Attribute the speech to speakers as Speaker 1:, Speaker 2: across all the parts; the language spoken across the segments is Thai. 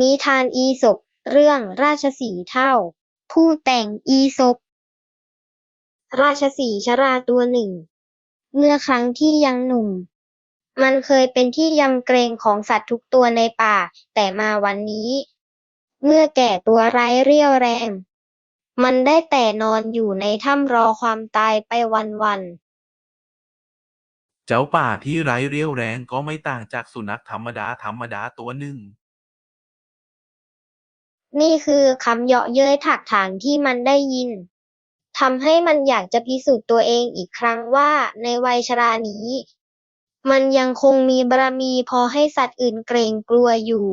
Speaker 1: นิทานอีสปเรื่องราชสีห์เฒ่า ผู้แต่งอีสปราชสีห์ชราตัวหนึ่ง เมื่อครั้งที่ยังหนุ่ม มันเคยเป็นที่ยำเกรงของสัตว์ทุกตัวในป่า แต่มาวันนี้ เมื่อแก่ตัวไร้เรี่ยวแรง มันได้แต่นอนอยู่ในถ้ำรอความตายไปวันๆ
Speaker 2: เจ้าป่าที่ไร้เรี่ยวแรงก็ไม่ต่างจากสุนัขธรรมดาธรรมดาตัวหนึ่ง
Speaker 1: นี่คือคำเยาะเย้ยถักถางที่มันได้ยินทำให้มันอยากจะพิสูจน์ตัวเองอีกครั้งว่าในวัยชรานี้ มันยังคงมีบารมีพอให้สัตว์อื่นเกรงกลัวอยู่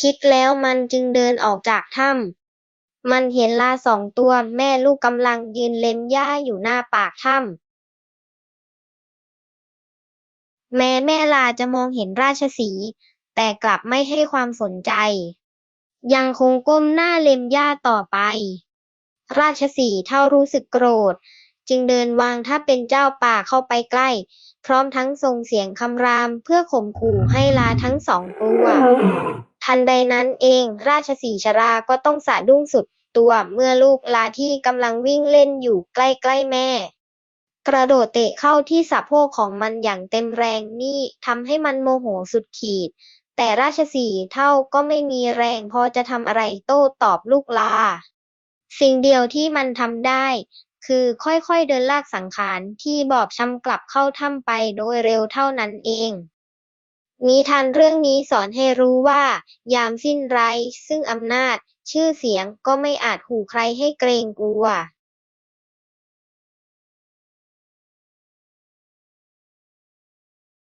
Speaker 1: คิดแล้วมันจึงเดินออกจากถ้ำมันเห็นลาสองตัวแม่ลูกกำลังยืนเล็มหญ้าอยู่หน้าปากถ้ำแม้แม่ลาจะมองเห็นราชสี แต่กลับไม่ให้ความสนใจ ยังคงก้มหน้าเล็มหญ้าต่อไป ราชสีห์เท่ารู้สึกโกรธ จึงเดินวางถ้าเป็นเจ้าป่าเข้าไปใกล้ พร้อมทั้งส่งเสียงคำรามเพื่อข่มขู่ให้ลาทั้งสองตัว ทันใดนั้นเองราชสีห์ชราก็ต้องสะดุ้งสุดตัวเมื่อลูกลาที่กำลังวิ่งเล่นอยู่ใกล้ๆแม่ กระโดดเตะเข้าที่สะโพกของมันอย่างเต็มแรงนี่ทำให้มันโมโหสุดขีด แต่ราชสีห์เท่าก็ไม่มีแรงพอจะทำอะไรโต้ตอบลูกลา สิ่งเดียวที่มันทำได้ คือค่อยๆเดินลากสังขารที่บอบช้ำกลับเข้าถ้ำไปโดยเร็วเท่านั้นเองนิทานเรื่องนี้สอนให้รู้ว่า ยามสิ้นไร้ซึ่งอำนาจ ชื่อเสียงก็ไม่อาจขู่ใครให้เกรงกลัว